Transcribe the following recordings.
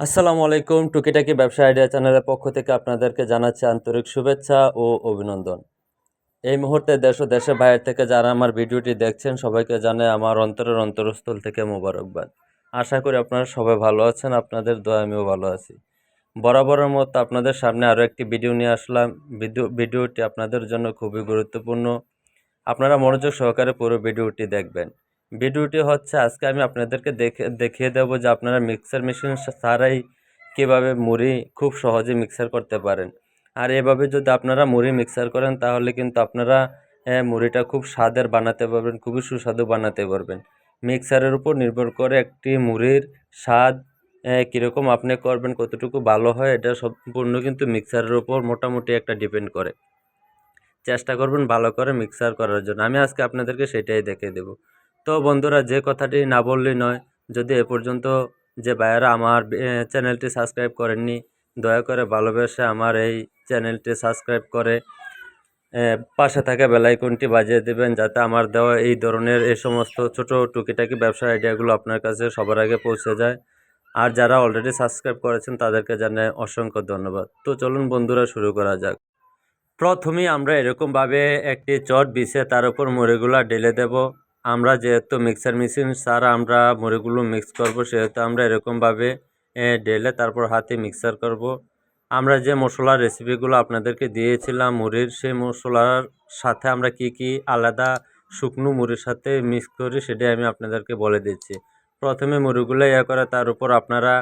আসসালামু আলাইকুম, টুকিটাকি ব্যবসা আইডিয়া চ্যানেলের পক্ষ থেকে আপনাদেরকে জানাচ্ছি আন্তরিক শুভেচ্ছা ও অভিনন্দন। এই মুহূর্তে দেশ ও দেশের বাইরে থেকে যারা আমার ভিডিওটি দেখছেন, সবাইকে জানে আমার অন্তরের অন্তরস্থল থেকে মোবারকবাদ। আশা করি আপনারা সবাই ভালো আছেন, আপনাদের দোয়া আমিও ভালো আছি। বরাবরের মতো আপনাদের সামনে আরও একটি ভিডিও নিয়ে আসলাম। ভিডিও, ভিডিওটি আপনাদের জন্য খুবই গুরুত্বপূর্ণ। আপনারা মনোযোগ সহকারে পুরো ভিডিওটি দেখবেন। ভিডিওটি হচ্ছে, আজকে আমি আপনাদেরকে দেখে, দেখিয়ে দেবো যে আপনারা মিক্সার মেশিন ছাড়াই কীভাবে মুড়ি খুব সহজে মিক্সার করতে পারেন। আর এভাবে যদি আপনারা মুড়ি মিক্সার করেন, তাহলে কিন্তু আপনারা মুড়িটা খুব স্বাদের বানাতে পারবেন, খুবই সুস্বাদু বানাতে পারবেন। মিক্সারের উপর নির্ভর করে একটি মুড়ির স্বাদ কীরকম আপনি করবেন, কতটুকু ভালো হয়, এটা সম্পূর্ণ কিন্তু মিক্সারের উপর মোটামুটি একটা ডিপেন্ড করে। চেষ্টা করবেন ভালো করে মিক্সার করার জন্য। আমি আজকে আপনাদেরকে সেটাই দেখে দেব। তো বন্ধুরা, যে কথাটি না বললেই নয়। যদি এ পর্যন্ত যে ভাইয়েরা আমার চ্যানেলটি সাবস্ক্রাইব করেননি, দয়া করে ভালোবেসে আমার এই চ্যানেলটি সাবস্ক্রাইব করে পাশে থাকা বেলাইকনটি বাজিয়ে দেবেন, যাতে আমার দেওয়া এই ধরনের এই সমস্ত ছোট টুকিটাকি ব্যবসার আইডিয়াগুলো আপনার কাছে সবার আগে পৌঁছে যায়। আর যারা অলরেডি সাবস্ক্রাইব করেছেন, তাদেরকে জানাই অসংখ্য ধন্যবাদ। তো চলুন বন্ধুরা, শুরু করা যাক। প্রথমেই আমরা এরকমভাবে একটি চট বিছে তার উপর মুড়িগুলো ঢেলে দেব। আমরা যেহেতু মিক্সার মেশিন ছাড়া আমরা মুড়িগুলো মিক্স করব, সেহেতু আমরা এরকমভাবে ঢেলে তারপর হাতে মিক্সার করব। আমরা যে মশলার রেসিপিগুলো আপনাদেরকে দিয়েছিলাম মুড়ির, সেই মশলার সাথে আমরা কি কি আলাদা শুকনো মুড়ির সাথে মিক্স করি সেটাই আমি আপনাদেরকে বলে দিচ্ছি। প্রথমে মুড়িগুলো ইয়ে করে, তার উপর আপনারা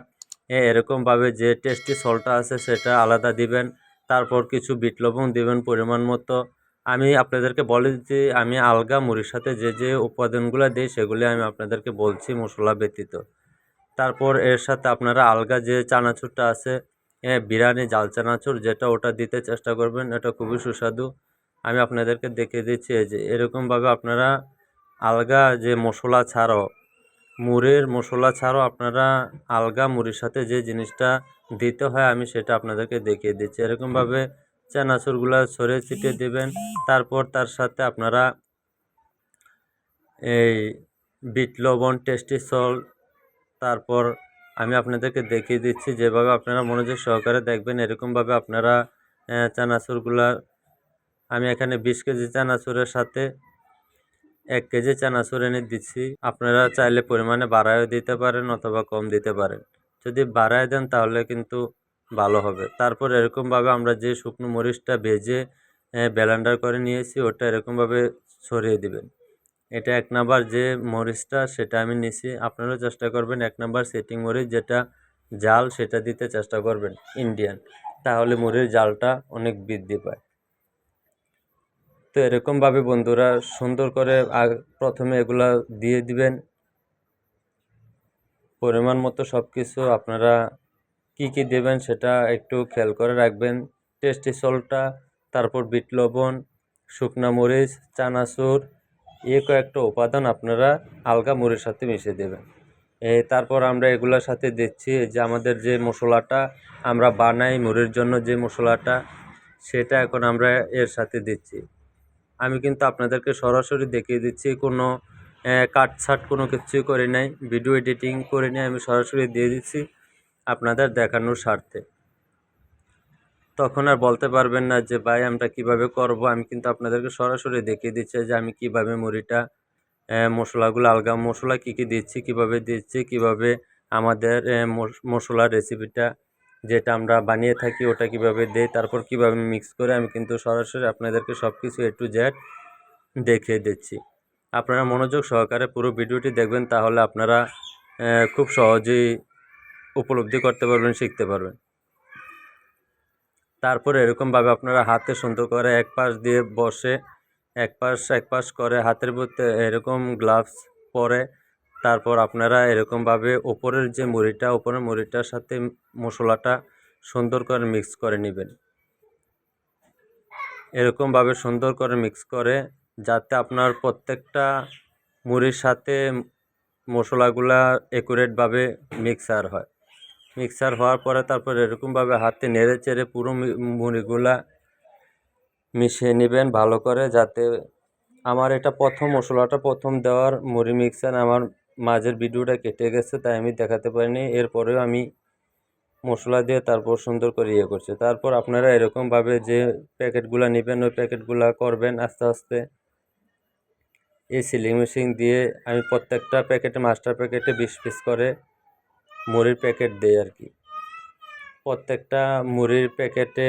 এরকমভাবে যে টেস্টি সলটা আছে, সেটা আলাদা দিবেন। তারপর কিছু বিট লবণ দেবেন পরিমাণ মতো। আমি আপনাদেরকে বলে দিচ্ছি আমি আলগা মুড়ির সাথে যে যে উপাদানগুলো দিই সেগুলি আমি আপনাদেরকে বলছি মশলা ব্যতীত। তারপর এর সাথে আপনারা আলগা যে চানাচুরটা আছে এ, বিরিয়ানি জাল চানাচুর যেটা ওটা দিতে চেষ্টা করবেন এটা খুবই সুস্বাদু। আমি আপনাদেরকে দেখিয়ে দিচ্ছি যে এরকমভাবে আপনারা আলগা যে মশলা ছাড়াও মুড়ির মশলা ছাড়াও আপনারা আলগা মুড়ির সাথে যে জিনিসটা দিতে হয় আমি সেটা আপনাদেরকে দেখিয়ে দিচ্ছি। এরকমভাবে চানাচুরগুলো সরে ছিটিয়ে দেবেন। তারপর তার সাথে আপনারা এই বিট লবণ, টেস্টি সল্ট, তারপর আমি আপনাদেরকে দেখিয়ে দিচ্ছি, যেভাবে আপনারা মনোযোগ সহকারে দেখবেন, এরকমভাবে আপনারা চানাচুরগুলা, আমি এখানে বিশ কেজি চানাচুরের সাথে এক কেজি চানাচুর এনে দিচ্ছি। আপনারা চাইলে পরিমাণে বাড়ায়ও দিতে পারেন অথবা কম দিতে পারেন। যদি বাড়ায় দেন তাহলে কিন্তু ভালো হবে। তারপর এরকমভাবে আমরা যে শুকনো মরিচটা ভেজে ব্লেন্ডার করে নিয়েছি, ওটা এরকমভাবে ছড়িয়ে দিবেন। এটা এক নাম্বার যে মরিচটা, সেটা আমি নিছি। আপনারাও চেষ্টা করবেন এক নাম্বার সেটিং মরিচ, যেটা জাল, সেটা দিতে চেষ্টা করবেন ইন্ডিয়ান। তাহলে মুড়ির জালটা অনেক বৃদ্ধি পায়। তো এরকমভাবে বন্ধুরা সুন্দর করে প্রথমে এগুলা দিয়ে দিবেন। পরিমাণ মতো সব কিছু আপনারা কি কি দেবেন সেটা একটু খেয়াল করে রাখবেন। টেস্টি সল্টটা তারপর বিট লবণ, শুকনা মরিচ, চানাচুর, এ কয়েকটা উপাদান আপনারা আলগা মুড়ির সাথে মিশিয়ে দেবেন। এই তারপর আমরা এগুলোর সাথে দিচ্ছি যে আমাদের যে মশলাটা, আমরা বানাই মুড়ির জন্য যে মশলাটা, সেটা এখন আমরা এর সাথে দিচ্ছি। আমি কিন্তু আপনাদেরকে সরাসরি দেখিয়ে দিচ্ছি, কোনো কাটছাট কোনো কিছুই করে নাই, ভিডিও এডিটিং করে নিয়ে আমি সরাসরি দিয়ে দিচ্ছি। আপনাদের দেখানোর স্বার্থে। তখন আর বলতে পারবেন না যে, ভাই, আমরা কীভাবে করব? আমি কিন্তু আপনাদেরকে সরাসরি দেখিয়ে দিচ্ছি যে, আমি কীভাবে মুড়িটা মশলাগুলো, আলগা মশলা কী কী দিচ্ছি, কীভাবে দিচ্ছি, কীভাবে আমাদের মশলার রেসিপিটা যেটা আমরা বানিয়ে থাকি, ওটা কীভাবে দেই, তারপর কীভাবে মিক্স করে আমি কিন্তু সরাসরি আপনাদেরকে সব কিছু এ টু জেড দেখিয়ে দিচ্ছি। আপনারা মনোযোগ সহকারে পুরো ভিডিওটি দেখবেন, তাহলে আপনারা খুব সহজেই উপলব্ধি করতে পারবেন, শিখতে পারবেন। তারপরে এরকমভাবে আপনারা হাতে সুন্দর করে এক পাশ দিয়ে বসে, এক পাশ এক পাশ করে হাতের মধ্যে এরকম গ্লাভস পরে, তারপর আপনারা এরকমভাবে ওপরের যে মুড়িটা ওপরের মুড়িটার সাথে মশলাটা সুন্দর করে মিক্স করে নেবেন। এরকমভাবে সুন্দর করে মিক্স করে যাতে আপনার প্রত্যেকটা মুড়ির সাথে মশলাগুলা একুরেটভাবে মিক্সার হয়। মিক্সার হওয়ার পরে তারপর এরকমভাবে হাতে নেড়ে চেড়ে পুরো মুড়িগুলা মিশিয়ে নেবেন ভালো করে যাতে আমার এটা প্রথম মশলাটা প্রথম দেওয়ার মুড়ি মিক্সার আমার মাঝের ভিডিওটা কেটে গেছে, তাই আমি দেখাতে পারিনি। এরপরেও আমি মশলা দিয়ে তারপর সুন্দর করে ইয়ে করছে। তারপর আপনারা এরকমভাবে যে প্যাকেটগুলো নেবেন, ওই প্যাকেটগুলো করবেন আস্তে আস্তে। এই সিলিং মেশিন দিয়ে আমি প্রত্যেকটা প্যাকেটে, মাস্টার প্যাকেটে বিশ পিস করে মুড়ির প্যাকেট দেয় আর কি। প্রত্যেকটা মুড়ির প্যাকেটে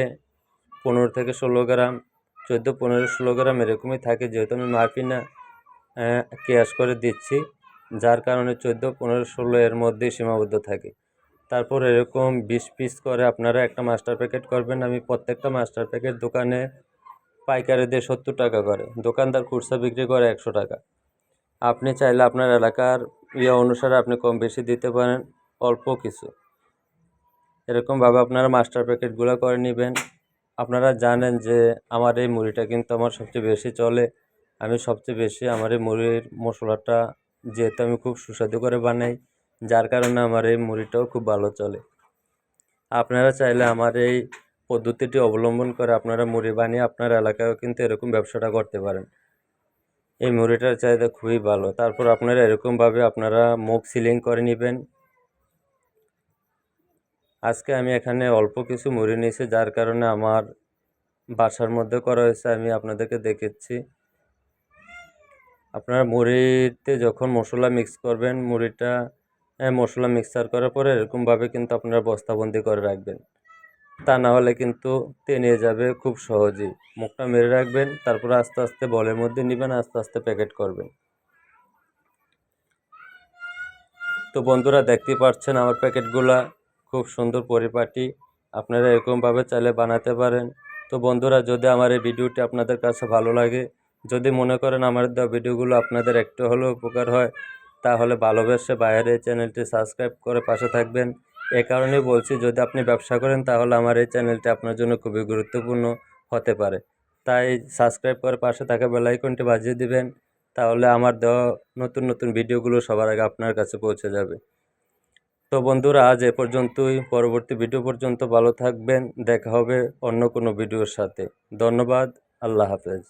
পনেরো থেকে ষোলো গ্রাম, চোদ্দ, পনেরো, ষোলো গ্রাম এরকমই থাকে, যেহেতু আমি মাপি না ক্যাশ করে দিচ্ছি। যার কারণে চোদ্দ, পনেরো, ষোলো এর মধ্যেই সীমাবদ্ধ থাকে। তারপর এরকম বিশ পিস করে আপনারা একটা মাস্টার প্যাকেট করবেন। আমি প্রত্যেকটা মাস্টার প্যাকেট দোকানে পাইকারি দিয়ে সত্তর টাকা করে, দোকানদার খুচরা বিক্রি করে একশো টাকা। আপনি চাইলে আপনার এলাকার ইয়ে অনুসারে আপনি কম বেশি দিতে পারেন। অল্প কিছু। এরকমভাবে আপনারা মাস্টার প্যাকেটগুলো করে নেবেন। আপনারা জানেন যে আমার এই মুড়িটা কিন্তু আমার সবচেয়ে বেশি চলে। আমি সবচেয়ে বেশি আমার এই মুড়ির মশলাটা যেহেতু আমি খুব সুস্বাদু করে বানাই, যার কারণে আমার এই মুড়িটাও খুব ভালো চলে। আপনারা চাইলে আমার এই পদ্ধতিটি অবলম্বন করে আপনারা মুড়ি বানিয়ে আপনার এলাকায়ও কিন্তু এরকম ব্যবসাটা করতে পারেন। এই মুড়িটার চাহিদা খুবই ভালো। তারপর আপনারা এরকমভাবে আপনারা মুখ সিলিং করে নেবেন। আজকে আমি এখানে অল্প কিছু মুড়ি নিয়েছি যার কারণে আমার বাসার মধ্যে করা হয়েছে আমি আপনাদেরকে দেখেছি। আপনারা মুড়িতে যখন মশলা মিক্স করবেন মুড়িটা হ্যাঁ, মশলা মিক্সার করার পরে এরকমভাবে কিন্তু আপনারা বস্তাবন্দি করে রাখবেন। তা না হলে কিন্তু টেনে যাবে খুব সহজেই। মুখটা মেরে রাখবেন তারপর আস্তে আস্তে বলের মধ্যে নেবেন আস্তে আস্তে প্যাকেট করবেন। তো বন্ধুরা দেখতে পাচ্ছেন আমার প্যাকেটগুলা খুব সুন্দর পরিপাটি। আপনারা এরকমভাবে চাইলে বানাতে পারেন। তো বন্ধুরা, যদি আমার এই ভিডিওটি আপনাদের কাছে ভালো লাগে, যদি মনে করেন আমার দেওয়া ভিডিওগুলো আপনাদের একটু হলেও উপকার হয়, তাহলে ভালোবেসে বাইরে এই চ্যানেলটি সাবস্ক্রাইব করে পাশে থাকবেন। এ কারণেই বলছি, যদি আপনি ব্যবসা করেন, তাহলে আমার এই চ্যানেলটি আপনার জন্য খুবই গুরুত্বপূর্ণ হতে পারে। তাই সাবস্ক্রাইব করে পাশে থাকা বেলাইকনটি বাজিয়ে দিবেন, তাহলে আমার দেওয়া নতুন নতুন ভিডিওগুলো সবার আগে আপনার কাছে পৌঁছে যাবে। তো বন্ধুরা, আজ এ পর্যন্তই। পরবর্তী ভিডিও পর্যন্ত ভালো থাকবেন। দেখা হবে অন্য কোনো ভিডিওর সাথে। ধন্যবাদ। আল্লাহ হাফেজ।